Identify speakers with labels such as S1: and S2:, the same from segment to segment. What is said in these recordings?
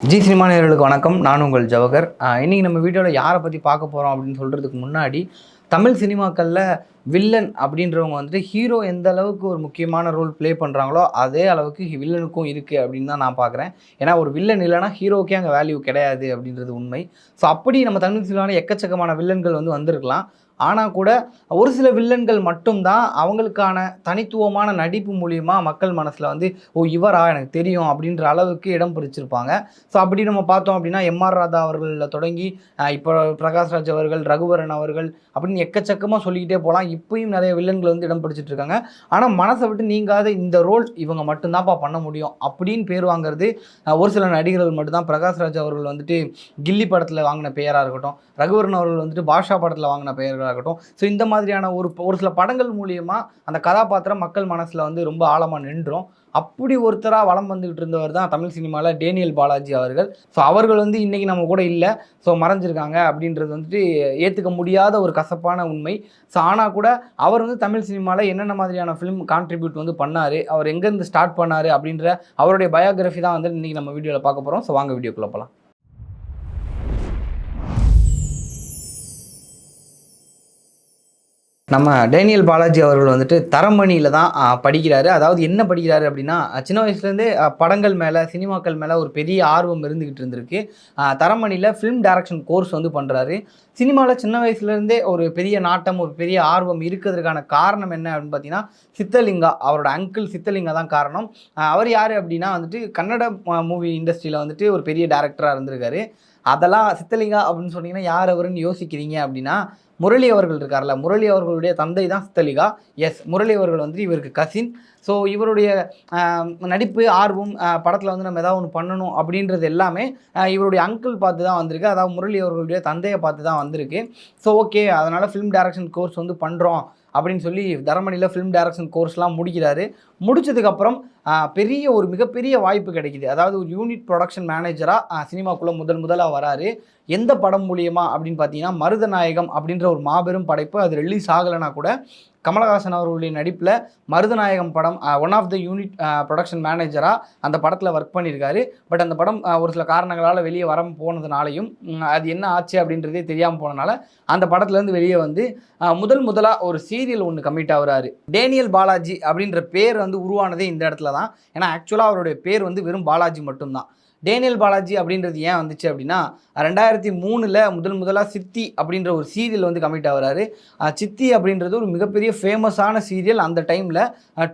S1: G cinema நேயர்களுக்கு வணக்கம். நான் உங்கள் ஜவஹர் இன்றைக்கி இன்னைக்கு நம்ம வீடியோவில் யாரை பற்றி பார்க்க போகிறோம் அப்படின்னு சொல்கிறதுக்கு முன்னாடி தமிழ் சினிமாக்களில் வில்லன் அப்படின்றவங்க வந்துட்டு ஹீரோ எந்த அளவுக்கு ஒரு முக்கியமான ரோல் ப்ளே பண்ணுறாங்களோ அதே அளவுக்கு வில்லனுக்கும் இருக்குது அப்படின்னு தான் நான் பார்க்குறேன். ஏன்னா ஒரு வில்லன் இல்லைன்னா ஹீரோக்கே அங்கே வேல்யூ கிடையாது அப்படின்றது உண்மை. ஸோ அப்படி நம்ம தமிழ் சினிமாவில் எக்கச்சக்கமான வில்லன்கள் வந்து வந்திருக்கலாம். ஆனால் கூட ஒரு சில வில்லன்கள் மட்டும்தான் அவங்களுக்கான தனித்துவமான நடிப்பு மூலியமாக மக்கள் மனசில் வந்து ஓ இவரா? எனக்கு தெரியும் அப்படின்ற அளவுக்கு இடம் பிடிச்சிருப்பாங்க ஸோ அப்படி நம்ம பார்த்தோம் அப்படின்னா எம்ஆர் ராதா அவர்களில் தொடங்கி இப்போ பிரகாஷ்ராஜ் அவர்கள் ரகுவரன் அவர்கள் அப்படின்னு எக்கச்சக்கமாக சொல்லிக்கிட்டே போகலாம் இப்பயும் நிறைய வில்லன்கள் வந்து இடம் பிடிச்சிட்டு இருக்காங்க. ஆனால் மனசை விட்டு நீங்காத இந்த ரோல் இவங்க மட்டும்தான்ப்பா பண்ண முடியும் அப்படின்னு பேர் வாங்குறது ஒரு சில நடிகர்கள் மட்டும்தான். பிரகாஷ்ராஜ் அவர்கள் வந்துட்டு கில்லி படத்தில் வாங்கின பெயராக இருக்கட்டும் ரகுவரன் அவர்கள் வந்துட்டு பாஷா படத்தில் வாங்கின பெயராக இருக்கட்டும் ஸோ இந்த மாதிரியான ஒரு ஒரு சில படங்கள் மூலியமாக அந்த கதாபாத்திரம் மக்கள் மனசில் வந்து ரொம்ப ஆழமாக நின்றோம். அப்படி ஒருத்தராக வளம் வந்துகிட்டு இருந்தவர் தான் தமிழ் சினிமாவில் டேனியல் பாலாஜி அவர்கள். ஸோ அவர்கள் வந்து இன்றைக்கி நம்ம கூட இல்லை. ஸோ மறைஞ்சிருக்காங்க அப்படின்றது வந்துட்டு ஏற்றுக்க முடியாத ஒரு கசப்பான உண்மை. ஸோ ஆனால் கூட அவர் வந்து தமிழ் சினிமாவில் என்னென்ன மாதிரியான ஃபிலிம் கான்ட்ரிபியூட் வந்து பண்ணார் அவர் எங்கேருந்து ஸ்டார்ட் பண்ணார் அப்படின்ற அவருடைய பயோகிராஃபி தான் வந்து இன்றைக்கி நம்ம வீடியோவில் பார்க்க போகிறோம் ஸோ வாங்க வீடியோக்குள்ளே போகலாம் நம்ம டேனியல் பாலாஜி அவர்கள் வந்துட்டு தரமணியில் தான் படிக்கிறாரு. அதாவது என்ன படிக்கிறாரு அப்படின்னா சின்ன வயசுலேருந்தே படங்கள் மேலே சினிமாக்கள் மேலே ஒரு பெரிய ஆர்வம் இருந்துக்கிட்டு இருந்திருக்கு. தரமணியில் ஃபிலிம் டைரக்ஷன் கோர்ஸ் வந்து பண்ணுறாரு சினிமாவில் சின்ன வயசுலேருந்தே ஒரு பெரிய நாட்டம் ஒரு பெரிய ஆர்வம் இருக்கிறதுக்கான காரணம் என்ன அப்படின்னு பார்த்தீங்கன்னா சித்தலிங்கா அவரோட அங்கிள் சித்தலிங்கா தான் காரணம். அவர் யார் அப்படின்னா வந்துட்டு கன்னட மூவி இண்டஸ்ட்ரியில் வந்துட்டு ஒரு பெரிய டேரக்டராக இருந்திருக்காரு. அதெல்லாம் சித்தலிங்கா அப்படின்னு சொன்னீங்கன்னா யார் அவருன்னு யோசிக்கிறீங்க அப்படின்னா முரளி அவர்கள் இருக்கார்ல. முரளி அவர்களுடைய தந்தை தான் சித்தலிகா எஸ் முரளி அவர்கள் வந்து இவருக்கு கசின் ஸோ இவருடைய நடிப்பு ஆர்வம் படத்தில் வந்து நம்ம ஏதாவது ஒன்று பண்ணணும் அப்படின்றது எல்லாமே இவருடைய அங்கிள் பார்த்து தான் வந்திருக்கு. அதாவது முரளி அவர்களுடைய தந்தையை பார்த்து தான் வந்திருக்கு. ஸோ ஓகே அதனால் ஃபிலிம் டைரக்ஷன் கோர்ஸ் வந்து பண்ணுறோம் அப்படின்னு சொல்லி தரமணியில் ஃபிலிம் டைரக்ஷன் கோர்ஸ்லாம் முடிக்கிறாரு. முடிச்சதுக்கப்புறம் பெரிய ஒரு மிகப்பெரிய வாய்ப்பு கிடைக்குது. அதாவது ஒரு யூனிட் ப்ரொடக்ஷன் மேனேஜராக சினிமாக்குள்ளே முதல் முதலாக வராரு. எந்த படம் மூலியமா அப்படின்னு பார்த்தீங்கன்னா மருதநாயகம் அப்படின்ற ஒரு மாபெரும் படைப்பு அது ரிலீஸ் ஆகலைன்னா கூட கமலஹாசன் அவர்களுடைய நடிப்பில் மருதநாயகம் படம் one of the unit production மேனேஜராக அந்த படத்தில் ஒர்க் பண்ணியிருக்காரு. பட் அந்த படம் ஒரு சில காரணங்களால் வெளியே வர போனதுனாலையும் அது என்ன ஆச்சு அப்படின்றதே தெரியாமல் போனனால அந்த படத்துலேருந்து வெளியே வந்து முதல் முதலாக ஒரு சீரியல் ஒன்று கமிட் ஆகுறாரு. டேனியல் பாலாஜி அப்படின்ற பேர் வந்து உருவானதே இந்த இடத்துல தான். ஏன்னா ஆக்சுவலாக அவருடைய பேர் வந்து வெறும் பாலாஜி மட்டும்தான். டேனியல் பாலாஜி அப்படின்றது ஏன் வந்துச்சு அப்படின்னா ரெண்டாயிரத்தி மூணில் முதல் முதலாக சித்தி அப்படின்ற ஒரு சீரியல் வந்து கமிட் ஆகிறாரு. சித்தி அப்படின்றது ஒரு மிகப்பெரிய ஃபேமஸான சீரியல் அந்த டைமில்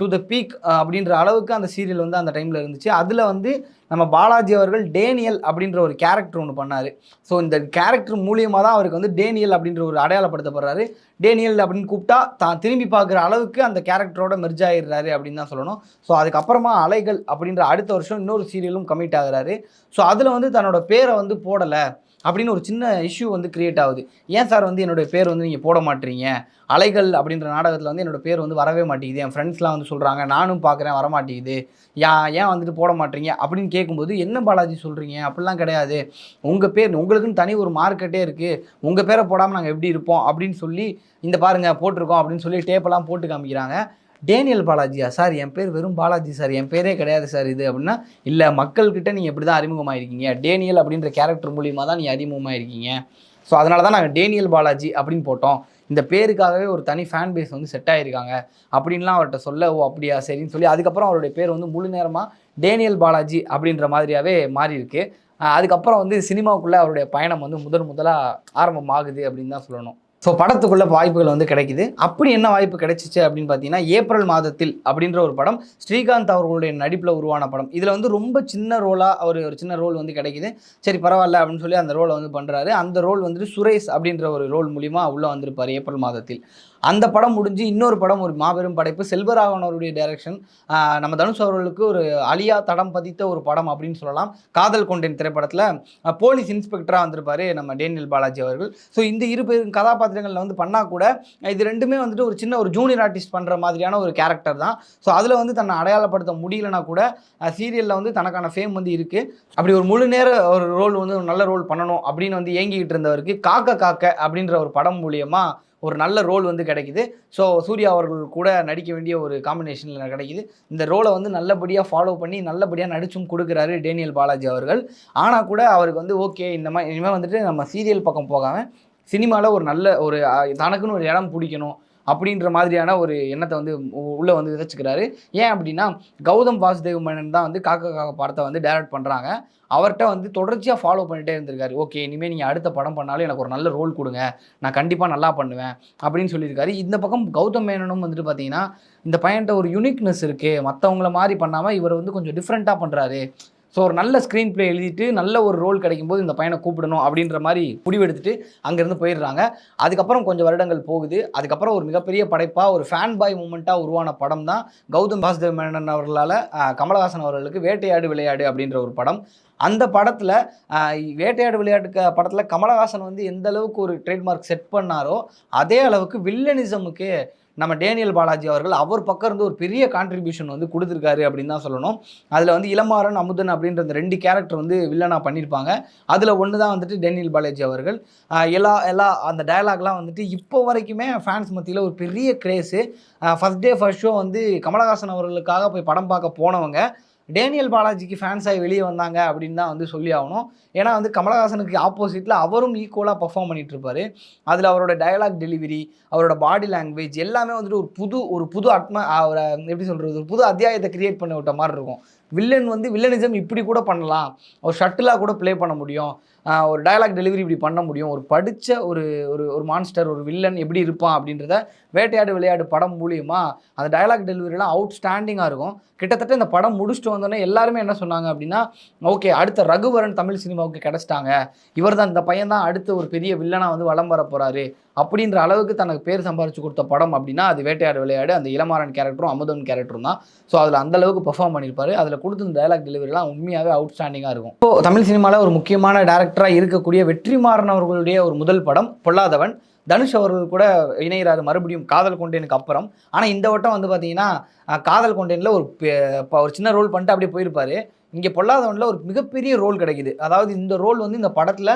S1: டு த பீக் அப்படின்ற அளவுக்கு அந்த சீரியல் வந்து அந்த டைமில் இருந்துச்சு. அதில் வந்து நம்ம பாலாஜி அவர்கள் டேனியல் அப்படின்ற ஒரு கேரக்டர் ஒன்று பண்ணார். ஸோ இந்த கேரக்டர் மூலியமாக தான் அவருக்கு வந்து டேனியல் அப்படின்ற ஒரு அடையாளப்படுத்தப்படுறாரு. டேனியல் அப்படின்னு கூப்பிட்டா தான் திரும்பி பார்க்குற அளவுக்கு அந்த கேரக்டரோட மெர்ஜ் ஆகிடுறாரு அப்படின்னு தான் சொல்லணும். ஸோ அதுக்கப்புறமா அலைகள் அப்படின்ற அடுத்த வருஷம் இன்னொரு சீரியலும் கமிட் ஆகிறாரு. ஸோ அதில் வந்து தன்னோட பேரை வந்து போடலை. அப்படின்னு ஒரு சின்ன இஷ்யூ வந்து கிரியேட் ஆகுது. ஏன் சார் வந்து என்னுடைய பேர் வந்து நீங்கள் போட மாட்டீங்க? அலைகள் அப்படின்ற நாடகத்தில் வந்து என்னோட பேர் வந்து வரவே மாட்டேங்குது. என் ஃப்ரெண்ட்ஸ்லாம் வந்து சொல்கிறாங்க நானும் பார்க்குறேன் வர மாட்டேங்குது யா ஏன் வந்துட்டு போட மாட்டீங்க? அப்படின்னு கேட்கும்போது என்ன பாலாஜி சொல்கிறீங்க அப்படிலாம் கிடையாது. உங்கள் பேர் உங்களுக்குன்னு தனி ஒரு மார்க்கெட்டே இருக்குது உங்கள் பேரை போடாமல் நாங்கள் எப்படி இருப்போம்? அப்படின்னு சொல்லி இந்த பாருங்க போட்டிருக்கோம் அப்படின்னு சொல்லி டேப்பெல்லாம் போட்டு காமிக்கிறாங்க. டேனியல் பாலாஜியா சார் என் பேர் வெறும் பாலாஜி சார். என் பேரே கிடையாது சார் இது அப்படின்னா இல்லை மக்கள்கிட்ட நீங்கள் இப்படி தான் அறிமுகமாயிருக்கீங்க. டேனியல் அப்படின்ற கேரக்டர் மூலியமாக தான் நீங்கள் அறிமுகமாயிருக்கீங்க. ஸோ அதனால தான் நாங்கள் டேனியல் பாலாஜி அப்படின்னு போட்டோம். இந்த பேருக்காகவே ஒரு தனி ஃபேன் பேஸ் வந்து செட் ஆகிருக்காங்க அப்படின்லாம் அவர்கிட்ட சொல்ல ஓ அப்படியா சரின்னு சொல்லி அதுக்கப்புறம் அவருடைய பேர் வந்து முழு நேரமாக டேனியல் பாலாஜி அப்படின்ற மாதிரியாவே மாறி இருக்கு அதுக்கப்புறம் வந்து சினிமாவுக்குள்ளே அவருடைய பயணம் வந்து முதல் முதலாக ஆரம்பமாகுது அப்படின்னு தான் சொல்லணும். ஸோ படத்துக்குள்ள வாய்ப்புகள் வந்து கிடைக்குது. அப்படி என்ன வாய்ப்பு கிடைச்சிச்சு அப்படின்னு பார்த்தீங்கன்னா ஏப்ரல் மாதத்தில் அப்படின்ற ஒரு படம் ஸ்ரீகாந்த் அவர்களுடைய நடிப்பில் உருவான படம். இதில் வந்து ரொம்ப சின்ன ரோலாக அவர் ஒரு சின்ன ரோல் வந்து கிடைக்குது. சரி பரவாயில்ல அப்படின்னு சொல்லி அந்த ரோலை வந்து பண்ணுறாரு அந்த ரோல் வந்துட்டு சுரேஷ் அப்படின்ற ஒரு ரோல் மூலிமா உள்ளே வந்திருப்பார் ஏப்ரல் மாதத்தில். அந்த படம் முடிஞ்சு இன்னொரு படம் ஒரு மாபெரும் படைப்பு செல்வராகவன் அவருடைய டைரக்ஷன் நம்ம தனுஷ் அவர்களுக்கு ஒரு அழியா தடம் பதித்த ஒரு படம் அப்படின்னு சொல்லலாம். காதல் கொண்டேன் திரைப்படத்தில் போலீஸ் இன்ஸ்பெக்டராக வந்திருப்பாரு நம்ம டேனியல் பாலாஜி அவர்கள். ஸோ இந்த இரு பேரும் கதாபாத்திரங்களில் வந்து பண்ணால் கூட இது ரெண்டுமே வந்துட்டு ஒரு சின்ன ஒரு ஜூனியர் ஆர்டிஸ்ட் பண்ணுற மாதிரியான ஒரு கேரக்டர் தான். ஸோ அதில் வந்து தன்னை அடையாளப்படுத்த முடியலனா கூட சீரியலில் வந்து தனக்கான ஃபேம் வந்து இருக்குது அப்படி ஒரு முழு நேர ஒரு ரோல் வந்து ஒரு நல்ல ரோல் பண்ணணும் அப்படின்னு வந்து ஏங்கிக்கிட்டு இருந்தவருக்கு காக்க காக்க அப்படின்ற ஒரு படம் மூலியமாக ஒரு நல்ல ரோல் வந்து கிடைக்குது. ஸோ சூர்யா அவர்கள் கூட நடிக்க வேண்டிய ஒரு காம்பினேஷனில் கிடைக்குது. இந்த ரோலை வந்து நல்லபடியாக ஃபாலோ பண்ணி நல்லபடியாக நடிச்சும் கொடுக்குறாரு டேனியல் பாலாஜி அவர்கள். ஆனால் கூட அவருக்கு வந்து ஓகே இந்த மாதிரி இனிமேல் வந்துட்டு நம்ம சீரியல் பக்கம் போகாமல் சினிமாவில் ஒரு நல்ல ஒரு தனக்குன்னு ஒரு இடம் பிடிக்கணும். அப்படின்ற மாதிரியான ஒரு எண்ணத்தை வந்து உ- வந்து விதைச்சிக்கிறாரு. ஏன் அப்படின்னா கௌதம் வாசுதேவ் மேனன் தான் வந்து காக்கா காக்கா படத்தை வந்து டைரக்ட் பண்ணுறாங்க அவர்கிட்ட வந்து தொடர்ச்சியாக ஃபாலோ பண்ணிகிட்டே இருந்திருக்காரு. ஓகே இனிமேல் நீங்கள் அடுத்த படம் பண்ணாலும் எனக்கு ஒரு நல்ல ரோல் கொடுங்க. நான் கண்டிப்பாக நல்லா பண்ணுவேன். அப்படின்னு சொல்லியிருக்காரு. இந்த பக்கம் கௌதம் மேனனும் வந்துட்டு பார்த்தீங்கன்னா இந்த பையன்கிட்ட ஒரு யூனிக்னஸ் இருக்குது மற்றவங்கள மாதிரி பண்ணாமல் இவர் வந்து கொஞ்சம் டிஃப்ரெண்ட்டாக பண்ணுறாரு ஸோ ஒரு நல்ல ஸ்க்ரீன் ப்ளே எழுதிட்டு நல்ல ஒரு ரோல் கிடைக்கும்போது இந்த பையனை கூப்பிடணும் அப்படின்ற மாதிரி முடிவெடுத்துட்டு அங்கேருந்து போயிடுறாங்க. அதுக்கப்புறம் கொஞ்சம் வருடங்கள் போகுது. அதுக்கப்புறம் ஒரு மிகப்பெரிய படைப்பாக ஒரு ஃபேன் பாய் மூமெண்ட்டாக உருவான படம் தான் கௌதம் பாஸ்தேவ் மேனன் அவர்களால் கமலஹாசன் அவர்களுக்கு வேட்டையாடு விளையாடு அப்படின்ற ஒரு படம். அந்த படத்தில் வேட்டையாடு விளையாட்டு படத்தில் கமலஹாசன் வந்து எந்த அளவுக்கு ஒரு ட்ரேட்மார்க் செட் பண்ணாரோ அதே அளவுக்கு வில்லனிசமுக்கு நம்ம டேனியல் பாலாஜி அவர்கள் அவர் பக்கம் இருந்து ஒரு பெரிய கான்ட்ரிபியூஷன் வந்து கொடுத்துருக்காரு அப்படின்னு தான் சொல்லணும். அதில் வந்து இளமாறன் அமுதன் அப்படின்ற அந்த ரெண்டு கேரக்டர் வந்து வில்லனாக பண்ணியிருப்பாங்க. அதில் ஒன்று தான் வந்துட்டு டேனியல் பாலாஜி அவர்கள். எல்லா எல்லா அந்த டயலாக்லாம் வந்துட்டு இப்போ வரைக்குமே ஃபேன்ஸ் மத்தியில் ஒரு பெரிய craze first day first show வந்து கமலஹாசன் அவர்களுக்காக போய் படம் பார்க்க போனவங்க. டேனியல் பாலாஜிக்கு ஃபேன்ஸ் ஆகி வெளியே வந்தாங்க அப்படின்னு தான் வந்து சொல்லி ஆகணும். ஏன்னா வந்து கமலஹாசனுக்கு ஆப்போசிட்டில் அவரும் ஈக்குவலாக பர்ஃபார்ம் பண்ணிட்டு இருப்பாரு அதில் அவரோட டயலாக் டெலிவரி அவரோட பாடி லாங்குவேஜ் எல்லாமே வந்துட்டு ஒரு புது ஒரு புது அட்ம அவரை எப்படி சொல்கிறது ஒரு புது அத்தியாயத்தை கிரியேட் பண்ணி விட்ட மாதிரி இருக்கும். வில்லன் வந்து வில்லனிசம் இப்படி கூட பண்ணலாம். ஒரு ஷட்டிலாக கூட ப்ளே பண்ண முடியும். ஒரு டயலாக் டெலிவரி இப்படி பண்ண முடியும். ஒரு படித்த ஒரு ஒரு ஒரு மான்ஸ்டர் ஒரு வில்லன் எப்படி இருப்பான் அப்படின்றத வேட்டையாடு விளையாடு படம் மூலியமாக அந்த டயலாக் டெலிவரிலாம் அவுட் ஸ்டாண்டிங்காக இருக்கும். கிட்டத்தட்ட இந்த படம் முடிச்சுட்டு வந்தோடனே எல்லாருமே என்ன சொன்னாங்க அப்படின்னா ஓகே அடுத்த ரகுவரன் தமிழ் சினிமாவுக்கு கிடச்சிட்டாங்க. இவர் தான் இந்த பையன் தான் அடுத்த ஒரு பெரிய வில்லனாக வந்து வலம் வர போகிறாரு அப்படின்ற அளவுக்கு தனக்கு பேர் சம்பாரிச்சு கொடுத்த படம் அப்படின்னா அது வேட்டையாடு விளையாடு அந்த இளமாறன் கேரக்டரும் அமுதன் கேரக்டரும் தான். ஸோ அதில் அந்தளவுக்கு பெர்ஃபார்ம் பண்ணியிருப்பார். அதில் கொடுத்த டயலாக் டெலிவரிலாம் உண்மையாகவே அவுட் ஸ்டாண்டிங்காக இருக்கும். இப்போ தமிழ் சினிமாவில் ஒரு முக்கியமான டேரக்டராக இருக்கக்கூடிய வெற்றிமாறன் அவர்களுடைய ஒரு முதல் படம் பொல்லாதவன். தனுஷ் அவர்கள் கூட இணைகிறாரு மறுபடியும் காதல் கொண்டேனுக்கு அப்புறம். ஆனால் இந்த வட்டம் வந்து பார்த்தீங்கன்னா காதல் கொண்டேனில் ஒரு ஒரு சின்ன ரோல் பண்ணிட்டு அப்படியே போயிருப்பார். இங்கே பொல்லாதவனில் ஒரு மிகப்பெரிய ரோல் கிடைக்குது. அதாவது இந்த ரோல் வந்து இந்த படத்தில்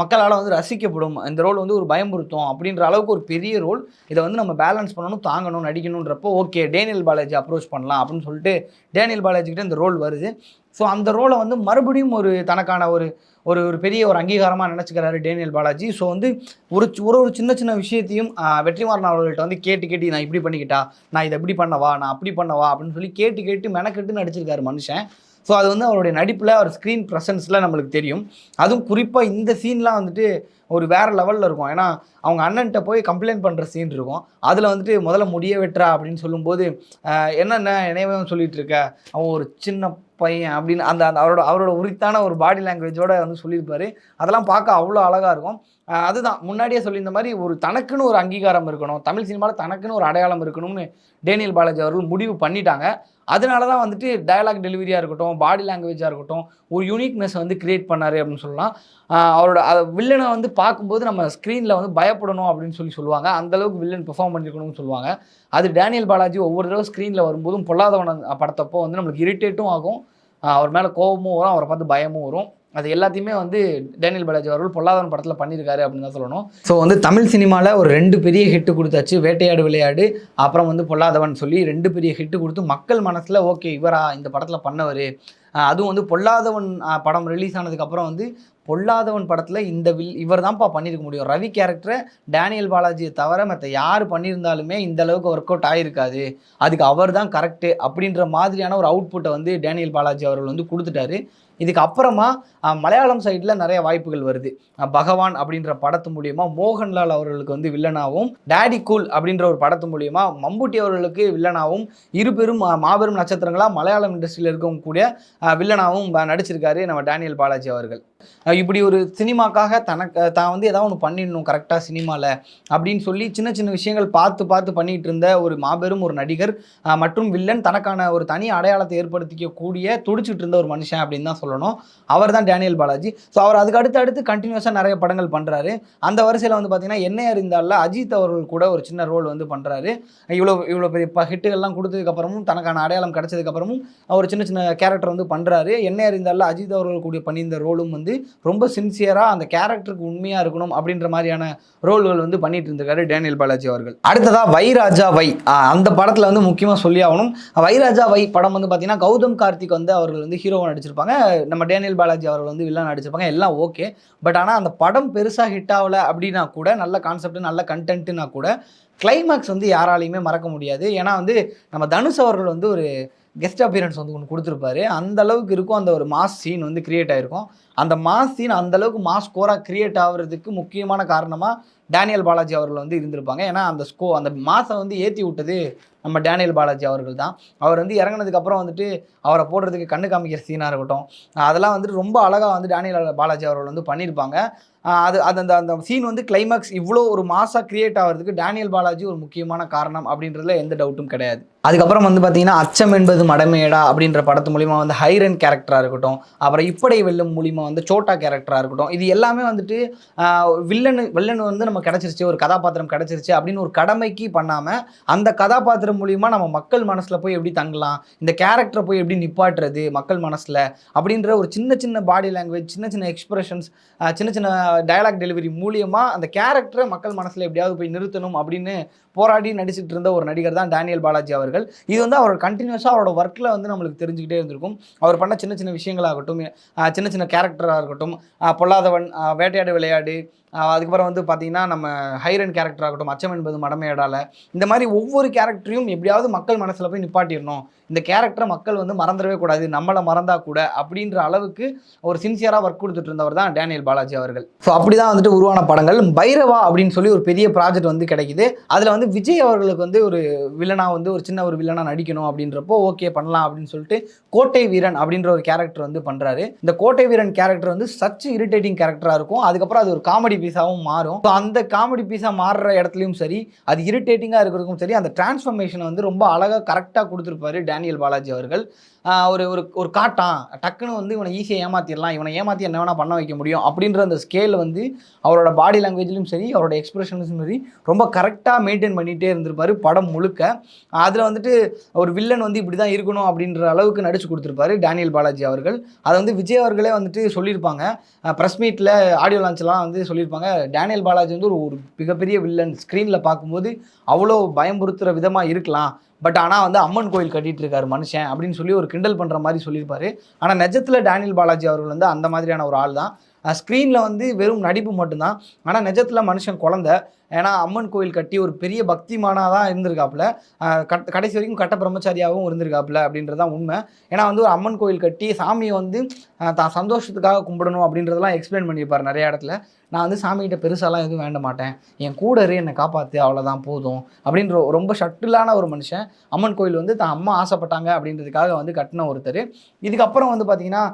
S1: மக்களால் வந்து ரசிக்கப்படும். இந்த ரோல் வந்து ஒரு பயமுறுத்தும் அப்படின்ற அளவுக்கு ஒரு பெரிய ரோல் இதை வந்து நம்ம பேலன்ஸ் பண்ணணும் தாங்கணும் நடிக்கணுன்றப்போ ஓகே டேனியல் பாலாஜி அப்ரோச் பண்ணலாம் அப்படின்னு சொல்லிட்டு டேனியல் பாலாஜிக்கிட்ட இந்த ரோல் வருது. ஸோ அந்த ரோலை வந்து மறுபடியும் ஒரு தனக்கான ஒரு ஒரு ஒரு பெரிய ஒரு அங்கீகாரமாக நினச்சிக்கிறாரு டேனியல் பாலாஜி. ஸோ வந்து ஒரு ஒரு ஒரு சின்ன சின்ன விஷயத்தையும் வெற்றிமாறன் அவர்கள்ட்ட வந்து கேட்டு கேட்டு நான் இப்படி பண்ணிக்கிட்டா நான் இதை இப்படி பண்ணவா? நான் அப்படி பண்ணவா? அப்படின்னு சொல்லி கேட்டு கேட்டு மெனக்கெட்டு நடிச்சிருக்காரு மனுஷன். ஸோ அது வந்து அவருடைய நடிப்பில் அவர் ஸ்க்ரீன் ப்ரெசன்ஸில் நம்மளுக்கு தெரியும். அதுவும் குறிப்பாக இந்த சீன்லாம் வந்துட்டு ஒரு வேறு லெவலில் இருக்கும். ஏன்னா அவங்க அண்ணன்ட்ட போய் கம்ப்ளைண்ட் பண்ணுற சீன் இருக்கும். அதில் வந்துட்டு முதல்ல முடிய வெட்டுறா அப்படின்னு சொல்லும்போது என்னென்ன என்னையவே சொல்லிட்டு இருக்க? அவன் ஒரு சின்ன பையன் அப்படின்னு அந்த அந்த அவரோட அவரோட உரித்தான ஒரு பாடி லாங்குவேஜோட வந்து சொல்லியிருப்பாரு. அதெல்லாம் பார்க்க அவ்வளோ அழகாக இருக்கும். அதுதான். முன்னாடியே சொல்லியிருந்த மாதிரி ஒரு தனக்குன்னு ஒரு அங்கீகாரம் இருக்கணும். தமிழ் சினிமாவில் தனக்குன்னு ஒரு அடையாளம் இருக்கணும்னு டேனியல் பாலாஜி அவர்கள் முடிவு பண்ணிட்டாங்க. அதனால தான் வந்துட்டு டயலாக் டெலிவரியாக இருக்கட்டும் பாடி லாங்குவேஜாக இருக்கட்டும் ஒரு யூனிக்னஸ் வந்து கிரியேட் பண்ணார் அப்படின்னு சொல்லலாம். அவரோட வில்லனை வந்து பார்க்கும்போது நம்ம ஸ்க்ரீனில் வந்து பயப்படணும் அப்படின்னு சொல்லி சொல்லுவாங்க. அந்த அளவுக்கு வில்லன் பெர்ஃபார்ம் பண்ணியிருக்கணும்னு சொல்லுவாங்க. அது டேனியல் பாலாஜி ஒவ்வொரு தடவை ஸ்க்ரீனில் வரும்போதும் பொல்லாதவன படத்தப்போ வந்து நம்மளுக்கு இரிட்டேட்டும் ஆகும். அவர் மேலே கோபமும் வரும் அவரை பார்த்து பயமும் வரும். அது எல்லாத்தையுமே வந்து டேனியல் பாலாஜி அவர்கள் பொல்லாதவன் படத்தில் பண்ணியிருக்காரு அப்படின்னு தான் சொல்லணும். ஸோ வந்து தமிழ் சினிமாவில் ஒரு ரெண்டு பெரிய ஹிட்டு கொடுத்தாச்சு. வேட்டையாடு விளையாடு அப்புறம் வந்து பொல்லாதவன் சொல்லி ரெண்டு பெரிய ஹிட்டு கொடுத்து மக்கள் மனசில் ஓகே இவரா இந்த படத்தில் பண்ணவர். அதுவும் வந்து பொல்லாதவன் படம் ரிலீஸ் ஆனதுக்கப்புறம் வந்து பொல்லாதவன் படத்தில் இந்த வில் இவர் தான்ப்பா பண்ணியிருக்க முடியும். ரவி கேரக்டரை டேனியல் பாலாஜியை தவிர மற்ற யார் பண்ணியிருந்தாலுமே இந்த அளவுக்கு ஒர்க் அவுட் ஆகிருக்காது அதுக்கு அவர் தான் கரெக்டு அப்படின்ற மாதிரியான ஒரு அவுட்புட்டை வந்து டேனியல் பாலாஜி அவர்கள் வந்து கொடுத்துட்டாரு. இதுக்கு அப்புறமா மலையாளம் சைடில் நிறைய வாய்ப்புகள் வருது. பகவான் அப்படின்ற படத்து மூலியமா மோகன்லால் அவர்களுக்கு வந்து வில்லனாகவும் டேடி கூல் அப்படின்ற ஒரு படத்து மூலியமா மம்புட்டி அவர்களுக்கு வில்லனாகவும் இரு பெரும் மாபெரும் நட்சத்திரங்களாக மலையாளம் இண்டஸ்ட்ரியில் இருக்கவும் கூடிய வில்லனாகவும் நடிச்சிருக்காரு நம்ம டேனியல் பாலாஜி அவர்கள். இப்படி ஒரு சினிமாக்காக தனக்கு தான் வந்து ஏதாவது ஒன்று பண்ணிடணும் கரெக்டாக சினிமாவில் அப்படின்னு சொல்லி சின்ன சின்ன விஷயங்கள் பார்த்து பார்த்து பண்ணிட்டு இருந்த ஒரு மாபெரும் ஒரு நடிகர் மற்றும் வில்லன் தனக்கான ஒரு தனி அடையாளத்தை ஏற்படுத்திக்க கூடிய துடிச்சிட்டு இருந்த ஒரு மனுஷன் அப்படின்னு தான் சொல்லலாம். சொல்லணும். அவர் தான் டேனியல் பாலாஜி. ஸோ அவர் அதுக்கு அடுத்து அடுத்து கண்டினியூஸாக நிறைய படங்கள் பண்ணுறாரு அந்த வரிசையில் வந்து பார்த்தீங்கன்னா என்ன அறிந்தால அஜித் அவர்கள் கூட ஒரு சின்ன ரோல் வந்து பண்ணுறாரு இவ்வளோ இவ்வளோ பெரிய ஹிட்டுகள்லாம் கொடுத்ததுக்கப்புறமும் தனக்கான அடையாளம் கிடச்சதுக்கப்புறமும் அவர் சின்ன சின்ன கேரக்டர் வந்து பண்ணுறாரு என்ன அறிந்தால அஜித் அவர்கள் கூட பண்ணியிருந்த ரோலும் வந்து ரொம்ப சின்சியராக அந்த கேரக்டருக்கு உண்மையாக இருக்கணும் அப்படின்ற மாதிரியான ரோல்கள் வந்து பண்ணிட்டு இருந்திருக்காரு டேனியல் பாலாஜி அவர்கள். அடுத்ததா வைராஜா வை. அந்த படத்தில் வந்து முக்கியமாக சொல்லி ஆகணும். வைராஜா வை படம் வந்து பார்த்தீங்கன்னா கௌதம் கார்த்திக் வந்து அவர்கள் வந்து ஹீரோவாக நடிச்சிருப்பாங்க. நம்ம டேனியல் பாலாஜி அவர்கள் வந்து வில்லன் நடிச்சிருப்பாங்க எல்லாம் ஓகே. பட் ஆனால் அந்த படம் பெருசாக ஹிட் ஆகல அப்படின்னா கூட நல்ல கான்செப்ட் நல்ல கண்டென்ட்னா கூட கிளைமேக்ஸ் வந்து யாராலையுமே மறக்க முடியாது. ஏன்னா வந்து நம்ம தனுஷ் அவர்கள் வந்து ஒரு கெஸ்ட் அப்பியரன்ஸ் வந்து ஒன்று கொடுத்துருப்பாரு. அந்த அளவுக்கு இருக்கும் அந்த ஒரு மாஸ் சீன் வந்து கிரியேட் ஆயிருக்கும். அந்த மாஸ் சீன் அந்தளவுக்கு மாஸ் ஸ்கோராக கிரியேட் ஆகுறதுக்கு முக்கியமான காரணமாக டேனியல் பாலாஜி அவர்கள் வந்து இருந்திருப்பாங்க. ஏன்னா அந்த ஸ்கோ அந்த மாஸை வந்து ஏற்றி விட்டது நம்ம டேனியல் பாலாஜி அவர்கள் தான். அவர் வந்து இறங்கினதுக்கப்புறம் வந்துட்டு அவரை போடுறதுக்கு கண்ணு காமிக்கிற சீனாக இருக்கட்டும் அதெல்லாம் வந்துட்டு ரொம்ப அழகாக வந்து டேனியல் பாலாஜி அவர்கள் வந்து பண்ணியிருப்பாங்க. அது அது அந்த அந்த சீன் வந்து கிளைமேக்ஸ் இவ்வளோ ஒரு மாசாக கிரியேட் ஆகிறதுக்கு டேனியல் பாலாஜி ஒரு முக்கியமான காரணம் அப்படின்றதுல எந்த டவுட்டும் கிடையாது. அதுக்கப்புறம் வந்து பார்த்தீங்கன்னா அச்சம் என்பது மடமேடா அப்படின்ற படத்து மூலிமா வந்து ஹைரன் கேரக்டராக இருக்கட்டும் அப்புறம் இப்படை வெல்லும் மூலிமா வந்து சோட்டா கேரக்டராக இருக்கட்டும். இது எல்லாமே வந்துட்டு வில்லனு வில்லன் வந்து நம்ம கிடச்சிருச்சு ஒரு கதாபாத்திரம் கிடச்சிருச்சு அப்படின்னு ஒரு கடமைக்கு பண்ணாமல் அந்த கதாபாத்திரம் மூலிமா நம்ம மக்கள் மனசில் போய் எப்படி தங்கலாம் இந்த கேரக்டரை போய் எப்படி நிப்பாட்டுறது மக்கள் மனசில் அப்படின்ற ஒரு சின்ன சின்ன பாடி லாங்குவேஜ் சின்ன சின்ன எக்ஸ்பிரஷன்ஸ் சின்ன சின்ன டயலாக் டெலிவரி மூலியமாக அந்த கேரக்டரை மக்கள் மனசில் எப்படியாவது போய் நிறுத்தணும் அப்படின்னு போராடி நடிச்சிட்டு இருந்த ஒரு நடிகர் தான் டேனியல் பாலாஜி அவர்கள். இது வந்து அவர் கண்டினியூஸாக அவரோட ஒர்க்கில் வந்து நம்மளுக்கு தெரிஞ்சுக்கிட்டே இருந்திருக்கும். அவர் பண்ண சின்ன சின்ன விஷயங்களாகட்டும் சின்ன சின்ன கேரக்டர் கேரக்டராக இருக்கட்டும் பொல்லாதவன் வேட்டையாடு விளையாடு அதுக்கப்புறம் வந்து பார்த்தீங்கன்னா நம்ம ஹைரன் கேரக்டர் ஆகட்டும் அச்சம் என்பது மடமையடால இந்த மாதிரி ஒவ்வொரு கேரக்டரையும் எப்படியாவது மக்கள் மனசில் போய் நிப்பாட்டிடணும். இந்த கேரக்டரை மக்கள் வந்து மறந்துடவே கூடாது நம்மளை மறந்தா கூட அப்படின்ற அளவுக்கு ஒரு சின்சியராக ஒர்க் கொடுத்துட்டு இருந்தவர் தான் டேனியல் பாலாஜி அவர்கள். ஸோ அப்படி தான் வந்துட்டு உருவான படங்கள். பைரவா அப்படின்னு சொல்லி ஒரு பெரிய ப்ராஜெக்ட் வந்து கிடைக்குது. அதில் வந்து விஜய் அவர்களுக்கு வந்து ஒரு வில்லனாக வந்து ஒரு சின்ன ஒரு வில்லனாக நடிக்கணும் அப்படின்றப்போ ஓகே பண்ணலாம் அப்படின்னு சொல்லிட்டு கோட்டை வீரன் அப்படின்ற ஒரு கேரக்டர் வந்து பண்ணுறாரு இந்த கோட்டை வீரன் கேரக்டர் வந்து சச் இரிட்டேட்டிங் கேரக்டராக இருக்கும். அதுக்கப்புறம் அது ஒரு காமெடி பீஸாகவும் மாறும். ஸோ அந்த காமெடி பீஸாக மாறுற இடத்துலையும் சரி அது இரிட்டேட்டிங்காக இருக்கிறதுக்கும் சரி அந்த டிரான்ஸ்ஃபர்மேஷனை வந்து ரொம்ப அழகாக கரெக்டாக கொடுத்துருப்பாரு டேனியல் பாலாஜி அவர்கள். ஒரு ஒரு ஒரு காட்டான். டக்குன்னு வந்து இவனை ஈஸியாக ஏமாத்திடலாம். இவனை ஏமாற்றி என்ன வேணால் பண்ண வைக்க முடியும் அப்படின்ற அந்த ஸ்கேல் வந்து அவரோட பாடி லாங்குவேஜ்லையும் சரி அவரோட எக்ஸ்பிரஷன்ஸும் சரி ரொம்ப கரெக்டாக மெயின்டைன் பண்ணிகிட்டே இருந்திருப்பார் படம் முழுக்க. அதில் வந்துட்டு ஒரு வில்லன் வந்து இப்படி தான் இருக்கணும் அப்படின்ற அளவுக்கு நடிச்சு கொடுத்துருப்பாரு டேனியல் பாலாஜி அவர்கள். அதை வந்து விஜய் அவர்களே வந்துட்டு சொல்லியிருப்பாங்க. ப்ரெஸ் மீட்டில் ஆடியோ லான்ச்லாம் வந்து சொல்லியிருப்பாங்க. டேனியல் பாலாஜி வந்து ஒரு ஒரு மிகப்பெரிய வில்லன் ஸ்க்ரீனில் பார்க்கும்போது அவ்வளோ பயம்புறுத்துகிற விதமாக இருக்கலாம். பட் ஆனால் வந்து அம்மன் கோயில் கட்டிட்டு இருக்காரு மனுஷன் அப்படின்னு சொல்லி ஒரு கிண்டல் பண்ணுற மாதிரி சொல்லியிருப்பாரு. ஆனால் நிஜத்தில் டேனியல் பாலாஜி அவர்கள் வந்து அந்த மாதிரியான ஒரு ஆள் தான். ஸ்க்ரீனில் வந்து வெறும் நடிப்பு மட்டும்தான். ஆனால் நிஜத்தில் மனுஷன் குழந்த. ஏன்னா அம்மன் கோயில் கட்டி ஒரு பெரிய பக்திமானாக தான் இருந்திருக்காப்புல. கட் கடைசி வரைக்கும் கட்ட பிரம்மச்சாரியாகவும் இருந்திருக்காப்புல அப்படின்றது தான் உண்மை. ஏன்னா வந்து ஒரு அம்மன் கோயில் கட்டி சாமியை வந்து தான் சந்தோஷத்துக்காக கும்பிடணும் அப்படின்றதெல்லாம் எக்ஸ்பிளைன் பண்ணியிருப்பார் நிறைய இடத்துல. நான் வந்து சாமிகிட்ட பெருசாலாம் எதுவும் வேண்ட மாட்டேன். என் கூட இரு என்னை காப்பாற்று அவ்வளோதான் போதும். அப்படின்ற ஒரு ரொம்ப ஷட்டிலான ஒரு மனுஷன். அம்மன் கோயில் வந்து தான் அம்மா ஆசைப்பட்டாங்க அப்படின்றதுக்காக வந்து கட்டின ஒருத்தர். இதுக்கப்புறம் வந்து பார்த்தீங்கன்னா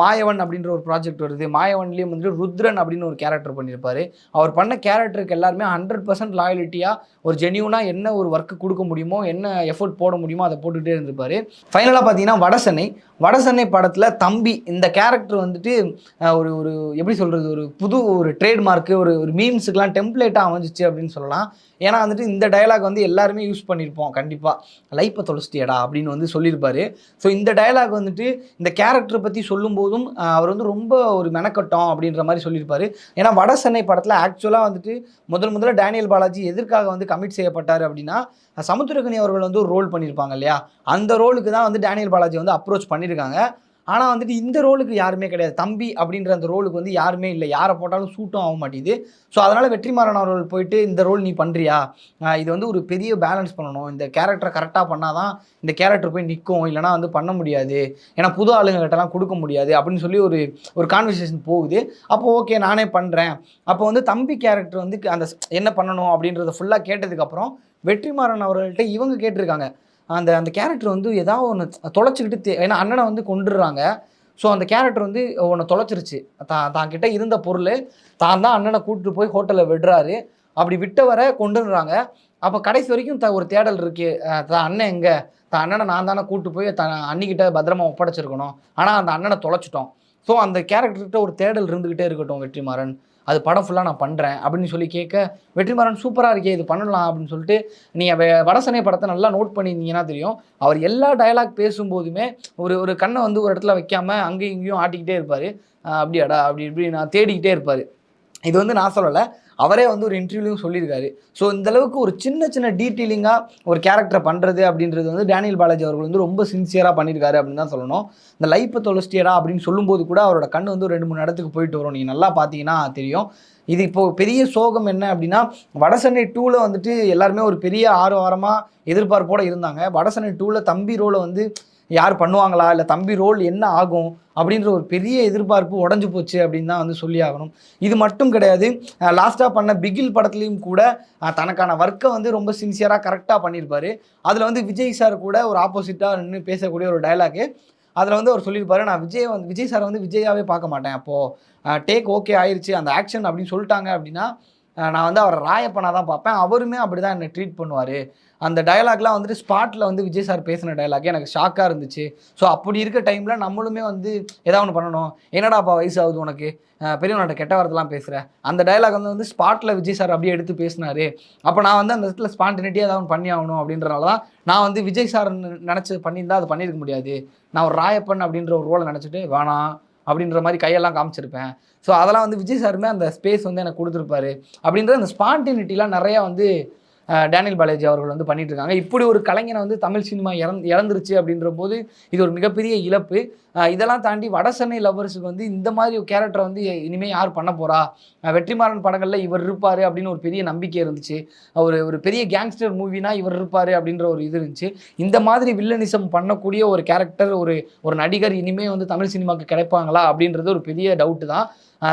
S1: மாயவன் அப்படின்ற ஒரு ப்ராஜெக்ட் வருது. மாயவன்லேயும் வந்துட்டு ருத்ரன் அப்படின்னு ஒரு கேரக்டர் பண்ணியிருப்பார் அவர் பண்ண கேரக்டருக்கு எல்லாருமே ஹண்ட்ரட் பர்சன்ட் லாயலிட்டியாக ஒரு ஜெனியூனாக என்ன ஒரு ஒர்க்கு கொடுக்க முடியுமோ என்ன எஃபோர்ட் போட முடியுமோ அதை போட்டுகிட்டே இருந்திருப்பார். ஃபைனலாக பார்த்தீங்கன்னா வடசென்னை. வடசென்னை படத்தில் தம்பி இந்த கேரக்டர் வந்துட்டு ஒரு ஒரு எப்படி சொல்கிறது ஒரு புது ஒரு ட்ரேட்மார்க்கு ஒரு ஒரு மீம்ஸுக்கெலாம் டெம்ப்ளேட்டாக அமைஞ்சிச்சு அப்படின்னு சொல்லலாம். ஏன்னா வந்துட்டு இந்த டயலாக் வந்து எல்லாருமே யூஸ் பண்ணியிருப்போம் கண்டிப்பாக லைப்பை தொலைச்சிட்டியடா அப்படின்னு வந்து சொல்லியிருப்பார். ஸோ இந்த டயலாக் வந்துட்டு இந்த கேரக்டரை பற்றி சொல்லும்போதும் அவர் வந்து ரொம்ப ஒரு மெனக்கட்டம் அப்படின்ற மாதிரி சொல்லியிருப்பார். ஏன்னா வட சென்னை படத்தில் ஆக்சுவலாக வந்துட்டு முதல் முதல்ல டேனியல் பாலாஜி எதற்காக வந்து கமிட் செய்யப்பட்டார் அப்படின்னா சமுத்திரகனி அவர்கள் வந்து ஒரு ரோல் பண்ணியிருப்பாங்க இல்லையா? அந்த ரோலுக்கு தான் வந்து டேனியல் பாலாஜி வந்து அப்ரோச் பண்ணியிருக்காங்க. ஆனால் வந்துட்டு இந்த ரோலுக்கு யாருமே கிடையாது. தம்பி அப்படின்ற அந்த ரோலுக்கு வந்து யாருமே இல்லை. யாரை போட்டாலும் சூட்டும் ஆக மாட்டேங்குது. ஸோ அதனால் வெற்றிமாறன் அவர்கள் போயிட்டு இந்த ரோல் நீ பண்ணுறியா இது வந்து ஒரு பெரிய பேலன்ஸ் பண்ணணும். இந்த கேரக்டரை கரெக்டாக பண்ணால் தான் இந்த கேரக்டர் போய் நிற்கும் இல்லைனா வந்து பண்ண முடியாது. ஏன்னா புது ஆளுங்ககிட்டலாம் கொடுக்க முடியாது. அப்படின்னு சொல்லி ஒரு ஒரு கான்வர்சேஷன் போகுது. அப்போ ஓகே நானே பண்ணுறேன் அப்போ வந்து தம்பி கேரக்டர் வந்து அந்த என்ன பண்ணணும்? அப்படின்றத ஃபுல்லாக கேட்டதுக்கப்புறம் வெற்றிமாறன் அவர்கள்ட்ட இவங்க கேட்டிருக்காங்க. அந்த அந்த கேரக்டர் வந்து ஏதாவது ஒன்று தொலைச்சிக்கிட்டு ஏன்னா அண்ணனை வந்து கொண்டுடுறாங்க ஸோ அந்த கேரக்டர் வந்து ஒன்று தொலைச்சிருச்சு. தான் தான் கிட்ட இருந்த பொருள் தான் தான் அண்ணனை கூப்பிட்டு போய் ஹோட்டலில் விடுறாரு. அப்படி விட்டவரை கொண்டுடுறாங்க அப்போ கடைசி வரைக்கும் த ஒரு தேடல் இருக்கு. தான் அண்ணன் எங்கே? தான் அண்ணனை நான் தானே கூப்பிட்டு போய் த அன்னிக்கிட்ட பத்திரமா ஒப்படைச்சிருக்கணும். ஆனால் அந்த அண்ணனை தொலைச்சிட்டோம். ஸோ அந்த கேரக்டர்கிட்ட ஒரு தேடல் இருந்துக்கிட்டே இருக்கட்டும் வெற்றிமாறன். அது படம் ஃபுல்லாக நான் பண்ணுறேன் அப்படின்னு சொல்லி கேட்க வெற்றிமாறன் சூப்பராக இருக்கே இது பண்ணலாம் அப்படின்னு சொல்லிட்டு நீங்கள் வடசனை படத்தை நல்லா நோட் பண்ணியிருந்தீங்கன்னா தெரியும். அவர் எல்லா டயலாக் பேசும்போதுமே ஒரு ஒரு கண்ணை வந்து ஒரு இடத்துல வைக்காம அங்கேயும் இங்கேயும் ஆட்டிக்கிட்டே இருப்பார். அப்படியாடா அப்படி இப்படி நான் தேடிக்கிட்டே இருப்பார். இது வந்து நான் சொல்லலை. அவரே வந்து ஒரு இன்டர்வியூலையும் சொல்லியிருக்காரு. ஸோ இந்தளவுக்கு ஒரு சின்ன சின்ன டீட்டெயிலிங்காக ஒரு கேரக்டரை பண்ணுறது அப்படின்றது வந்து டேனியல் பாலாஜி அவர்கள் வந்து ரொம்ப சின்சியராக பண்ணியிருக்காரு அப்படின்னு தான் சொல்லணும். இந்த லைஃப்பை தொலைச்சிட்டியடா அப்படின்னு சொல்லும்போது கூட அவரோட கண் வந்து ரெண்டு மூணு இடத்துக்கு போயிட்டு வரும். நீங்கள் நல்லா பார்த்தீங்கன்னா தெரியும். இது இப்போது பெரிய சோகம் என்ன அப்படின்னா வடசென்னை டூவில் வந்துட்டு எல்லாருமே ஒரு பெரிய ஆறு வாரமாக எதிர்பார்ப்போடு இருந்தாங்க. வடசென்னை டூவில் தம்பி ரோலை வந்து யார் பண்ணுவாங்களா? இல்லை தம்பி ரோல் என்ன ஆகும்? அப்படின்ற ஒரு பெரிய எதிர்பார்ப்பு உடஞ்சு போச்சு அப்படின்னு தான் வந்து சொல்லி ஆகணும். இது மட்டும் கிடையாது. லாஸ்ட்டாக பண்ண பிகில் படத்துலையும் கூட தனக்கான ஒர்க்கை வந்து ரொம்ப சின்சியராக கரெக்டாக பண்ணியிருப்பாரு. அதில் வந்து விஜய் சார் கூட ஒரு ஆப்போசிட்டாக நின்று பேசக்கூடிய ஒரு டயலாகு அதில் வந்து அவர் சொல்லியிருப்பாரு நான் விஜய் வந்து விஜய் சாரை வந்து விஜயாவே பார்க்க மாட்டேன். அப்போது டேக் ஓகே ஆயிடுச்சு அந்த ஆக்ஷன் அப்படின்னு சொல்லிட்டாங்க அப்படின்னா நான் வந்து அவர் ராயப்பனா தான் பார்ப்பேன். அவருமே அப்படி தான் என்னை ட்ரீட் பண்ணுவார். அந்த டயலாக்லாம் வந்துட்டு ஸ்பாட்டில் வந்து விஜய் சார் பேசின டயலாக் எனக்கு ஷாக்காக இருந்துச்சு. ஸோ அப்படி இருக்க டைமில் நம்மளுமே வந்து ஏதாவது ஒன்று பண்ணணும். என்னடாப்பா வயசு ஆகுது உனக்கு? பெரியவனோட பெரியவன்கிட்ட கெட்ட வார்த்தைலாம் பேசுகிற அந்த டயலாக் வந்து வந்து ஸ்பாட்டில் விஜய் சார் அப்படியே எடுத்து பேசினார். அப்போ நான் வந்து அந்த இடத்துல ஸ்பான்டினிட்டியாக ஏதாவது பண்ணி ஆகணும் அப்படின்றனால தான் நான் வந்து விஜய் சார் நினச்சி பண்ணியிருந்தா அது பண்ணியிருக்க முடியாது. நான் ஒரு ராயப்பன் அப்படின்ற ஒரு ரோலை நினச்சிட்டு வேணாம் அப்படின்ற மாதிரி கையெல்லாம் காமிச்சிருப்பேன். ஸோ அதெல்லாம் வந்து விஜய் சாருமே அந்த ஸ்பேஸ் வந்து எனக்கு கொடுத்துருப்பாரு. அப்படின்ற அந்த ஸ்பான்டினிட்டிலாம் நிறையா வந்து டேனியல் பாலாஜி அவர்கள் வந்து பண்ணிட்டு இருக்காங்க இப்படி ஒரு கலைஞனை வந்து தமிழ் சினிமா இறந் இறந்துருச்சு அப்படின்ற போது இது ஒரு மிகப்பெரிய இழப்பு. இதெல்லாம் தாண்டி வட சென்னை லவ்வர்ஸுக்கு வந்து இந்த மாதிரி ஒரு கேரக்டரை வந்து இனிமேல் யார் பண்ண போறா? வெற்றிமாறன் படங்களில் இவர் இருப்பார் அப்படின்னு ஒரு பெரிய நம்பிக்கை இருந்துச்சு. ஒரு ஒரு பெரிய கேங்ஸ்டர் மூவினா இவர் இருப்பார் அப்படின்ற ஒரு இது இருந்துச்சு. இந்த மாதிரி வில்லனிசம் பண்ணக்கூடிய ஒரு கேரக்டர் ஒரு ஒரு நடிகர் இனிமேல் வந்து தமிழ் சினிமாவுக்கு கிடைப்பாங்களா அப்படின்றது ஒரு பெரிய டவுட்டு தான்.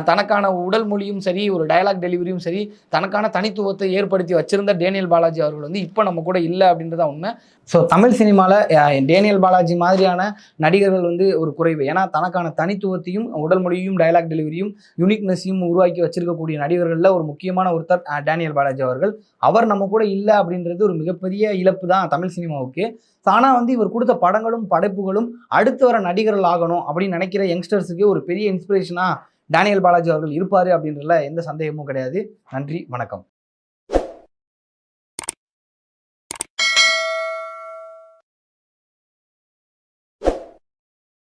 S1: தனக்கான உடல் மொழியும் சரி ஒரு டயலாக் டெலிவரியும் சரி தனக்கான தனித்துவத்தை ஏற்படுத்தி வச்சிருந்த டேனியல் பாலாஜி அவர்கள் வந்து இப்போ நம்ம கூட இல்லை அப்படின்றத உண்மை. ஸோ தமிழ் சினிமாவில் டேனியல் பாலாஜி மாதிரியான நடிகர்கள் வந்து ஒரு குறைவு. ஏன்னா தனக்கான தனித்துவத்தையும் உடல் மொழியும் டயலாக் டெலிவரியும் யூனிக்னஸையும் உருவாக்கி வச்சிருக்கக்கூடிய நடிகர்களில் ஒரு முக்கியமான ஒருத்தர் டேனியல் பாலாஜி அவர்கள். அவர் நம்ம கூட இல்லை அப்படின்றது ஒரு மிகப்பெரிய இழப்பு தான் தமிழ் சினிமாவுக்கு. ஆனால் வந்து இவர் கொடுத்த படங்களும் படைப்புகளும் அடுத்து வர நடிகர்கள் ஆகணும் அப்படின்னு நினைக்கிற யங்ஸ்டர்ஸுக்கு ஒரு பெரிய இன்ஸ்பிரேஷனாக டேனியல் பாலாஜி அவர்கள் இருப்பார் அப்படின்றதுல எந்த சந்தேகமும் கிடையாது. நன்றி வணக்கம்.